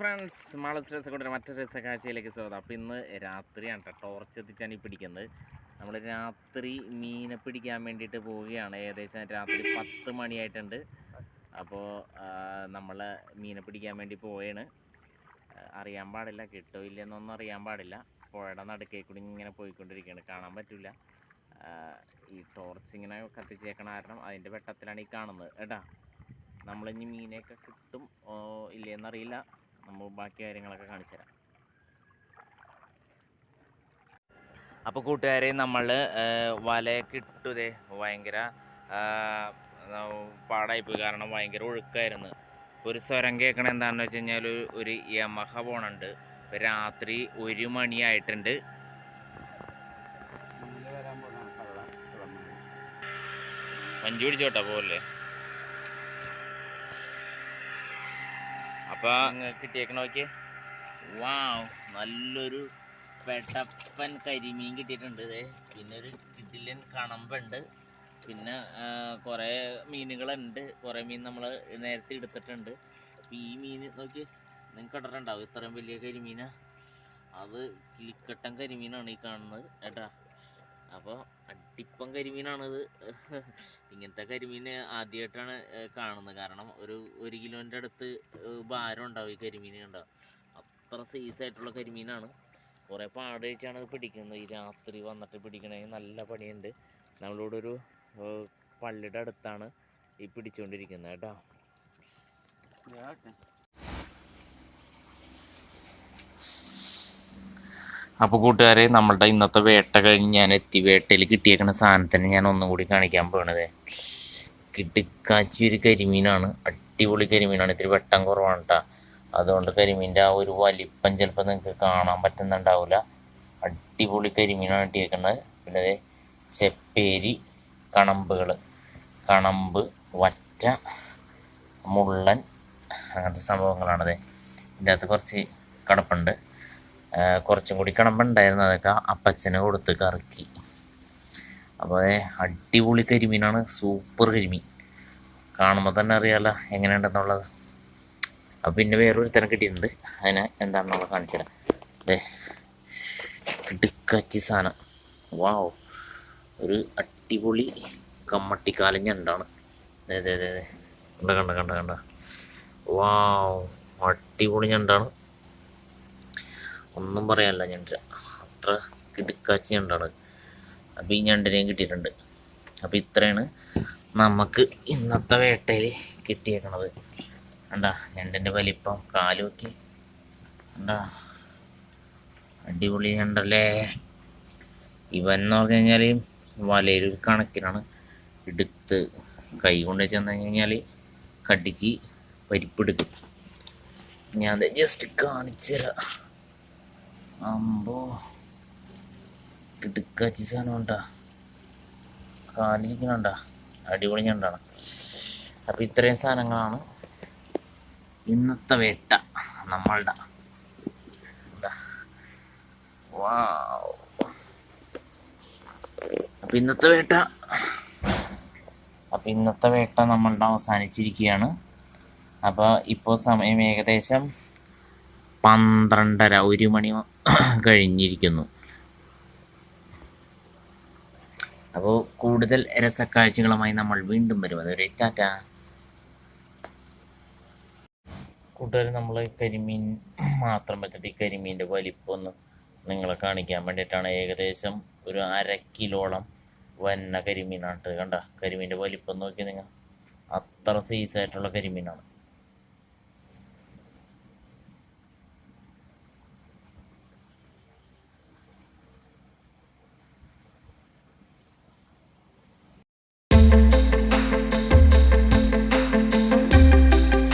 Friends Malas രസക്കൂടെ മറ്റൊരു രസക്കാഴ്ചയിലേക്ക് സ്വാഗതം. അപ്പോൾ ഇന്ന് രാത്രിയാണ് കേട്ടോ ടോർച്ച് എത്തിച്ചാണ് ഈ പിടിക്കുന്നത്. നമ്മൾ രാത്രി മീനെ പിടിക്കാൻ വേണ്ടിയിട്ട് പോവുകയാണ്. ഏകദേശം രാത്രി പത്ത് മണിയായിട്ടുണ്ട്. അപ്പോൾ നമ്മൾ മീനെ പിടിക്കാൻ വേണ്ടി പോവുകയാണ്. അറിയാൻ പാടില്ല കിട്ടോ ഇല്ലെന്നൊന്നും അറിയാൻ പാടില്ല. പുഴയുടെ നടുക്കേ കൂടി ഇങ്ങനെ പോയിക്കൊണ്ടിരിക്കുകയാണ്. കാണാൻ പറ്റില്ല ഈ ടോർച്ച് ഇങ്ങനെ കത്തിച്ചേക്കണ കാരണം അതിന്റെ വെട്ടത്തിലാണ് ഈ കാണുന്നത്. കേട്ടാ നമ്മളിനി മീനെയൊക്കെ കിട്ടും ഇല്ലേന്നറിയില്ല. നമ്മൾ ബാക്കി കാര്യങ്ങളൊക്കെ കാണിച്ചു തരാം. അപ്പോൾ കൂട്ടുകാരെ നമ്മൾ വലയൊക്കെ ഇട്ടുതേ ഭയങ്കര പാടായിപ്പോയി കാരണം ഭയങ്കര ഒഴുക്കായിരുന്നു. ഒരു സ്വരം കേൾക്കണ എന്താണെന്ന് വെച്ച് കഴിഞ്ഞാൽ ഒരു- യമഹ പോണുണ്ട്. രാത്രി ഒരു മണിയായിട്ടുണ്ട്. വഞ്ചി പിടിച്ചോട്ടാ പോലെ അപ്പൊ കിട്ടിയേക്കണ നല്ലൊരു പെട്ടപ്പൻ കരിമീൻ കിട്ടിയിട്ടുണ്ട് ഇതേ പിന്നെ ഒരു കിടിലൻ കണമ്പുണ്ട്. പിന്നെ കുറേ മീനുകളുണ്ട്. കുറേ മീൻ നമ്മൾ നേരത്തെ എടുത്തിട്ടുണ്ട്. അപ്പോൾ ഈ മീൻ നോക്കി നിങ്ങൾക്ക് കണ്ടിട്ടുണ്ടാവും ഇത്രയും വലിയ കരിമീനാണ് അത് കിളിക്കട്ടൻ കരിമീനാണ് ഈ കാണുന്നത്. കേട്ടാ അപ്പോൾ അടിപ്പം കരിമീനാണിത്. ഇങ്ങനത്തെ കരിമീൻ ആദ്യമായിട്ടാണ് കാണുന്നത്. കാരണം ഒരു ഒരു കിലോന്റെ അടുത്ത് ഭാരം ഉണ്ടാവും ഈ കരിമീൻ ഉണ്ടാവും അത്ര സൈസ് ആയിട്ടുള്ള കരിമീനാണ്. കുറേ പാട് കഴിച്ചാണ് ഇത് പിടിക്കുന്നത്. ഈ രാത്രി വന്നിട്ട് പിടിക്കണമെങ്കിൽ നല്ല പണിയുണ്ട്. നമ്മളിവിടെ ഒരു പള്ളിയുടെ അടുത്താണ് ഈ പിടിച്ചുകൊണ്ടിരിക്കുന്നത് കേട്ടോ. അപ്പോൾ കൂട്ടുകാരെ നമ്മളുടെ ഇന്നത്തെ വേട്ട കഴിഞ്ഞ് ഞാൻ എത്തി വേട്ടയിൽ കിട്ടിയേക്കുന്ന സാധനത്തിന് ഞാൻ ഒന്നുകൂടി കാണിക്കാൻ പോകണത്. കിട്ടിക്കാച്ചി ഒരു കരിമീനാണ്. അടിപൊളി കരിമീനാണ്. ഇത്തിരി വെട്ടം കുറവാണ് കേട്ടോ അതുകൊണ്ട് കരിമീന്റെ ആ ഒരു വലിപ്പം ചിലപ്പോൾ നിങ്ങൾക്ക് കാണാൻ പറ്റുന്നുണ്ടാവില്ല അടിപൊളി കരിമീനാണ് കിട്ടിയേക്കുന്നത് പിന്നെ ചെപ്പേരി കണമ്പുകൾ കണമ്പ് വറ്റ മുള്ളൻ അങ്ങനത്തെ സംഭവങ്ങളാണത് ഇതിന്റെ അകത്ത് കുറച്ച് കടപ്പുണ്ട്. കുറച്ചും കൂടി കണമ്പുണ്ടായിരുന്നു അതൊക്കെ അപ്പച്ചനെ കൊടുത്ത് കറക്കി. അപ്പോൾ അടിപൊളി കരിമീനാണ്. സൂപ്പർ കരിമീൻ. കാണുമ്പോൾ തന്നെ അറിയാലോ എങ്ങനെയുണ്ടെന്നുള്ളത്. അപ്പോൾ പിന്നെ വേറൊരു തരം കിട്ടിയിട്ടുണ്ട്. അതിനെ എന്താണെന്നുള്ള കാണിച്ചു അതെ കിടുക്കച്ചി സാധനം. വാവ് ഒരു അടിപൊളി കമ്മട്ടിക്കാലം ഞണ്ടാണ് അതെ അതെ അതെ കണ്ട കണ്ട കണ്ട കണ്ട. വാവ് അടിപൊളി ഞണ്ടാണ്. ഒന്നും പറയാനില്ല ഞണ്ട്. അത്ര കിടുക്കാച്ചി ഞണ്ടാണ്. അപ്പോൾ ഈ ഞണ്ടിനെയും കിട്ടിയിട്ടുണ്ട്. അപ്പോൾ ഇത്രയാണ് നമുക്ക് ഇന്നത്തെ വേട്ടയിൽ കിട്ടിയേക്കണത്. എന്താ ഞണ്ടിന്റെ വലിപ്പം കാൽ എന്താ അടിപൊളി ഞണ്ടല്ലേ? ഇവൻ എന്ന് പറഞ്ഞു കഴിഞ്ഞാൽ വലയിൽ ഒരു കണക്കിനാണ് എടുത്ത് കൈ കൊണ്ട് ചെന്ന് കഴിഞ്ഞാൽ കടിച്ച് പരിപ്പെടുക്കും ഞാൻ ജസ്റ്റ് കാണിച്ചു തരാം അമ്പോ കിടുക്കാച്ചി സാധനം ഉണ്ടാ? കാലിരിക്കണുണ്ടാ അടിപൊളി ഞണ്ടാണ് അപ്പം ഇത്രയും സാധനങ്ങളാണ് ഇന്നത്തെ വേട്ട നമ്മളുടെ. വാവ്. അപ്പം ഇന്നത്തെ വേട്ട അപ്പം ഇന്നത്തെ വേട്ട നമ്മളുടെ അവസാനിച്ചിരിക്കുകയാണ്. അപ്പോൾ ഇപ്പോൾ സമയം ഏകദേശം പന്ത്രണ്ടര ഒരു മണി കഴിഞ്ഞിരിക്കുന്നു. അപ്പോൾ കൂടുതൽ രസക്കാഴ്ചകളുമായി നമ്മൾ വീണ്ടും വരും. അതുവരെ ടാറ്റ. കൂട്ടുകാർ നമ്മൾ കരിമീൻ മാത്രം വെച്ചിട്ട് ഈ കരിമീന്റെ വലിപ്പമൊന്ന് നിങ്ങളെ കാണിക്കാൻ വേണ്ടിയിട്ടാണ്. ഏകദേശം ഒരു അര കിലോളം വന്ന കരിമീനാണ്. കണ്ട? കരിമീന്റെ വലിപ്പം നോക്കി നിങ്ങൾ. അത്ര സൈസായിട്ടുള്ള കരിമീനാണ്.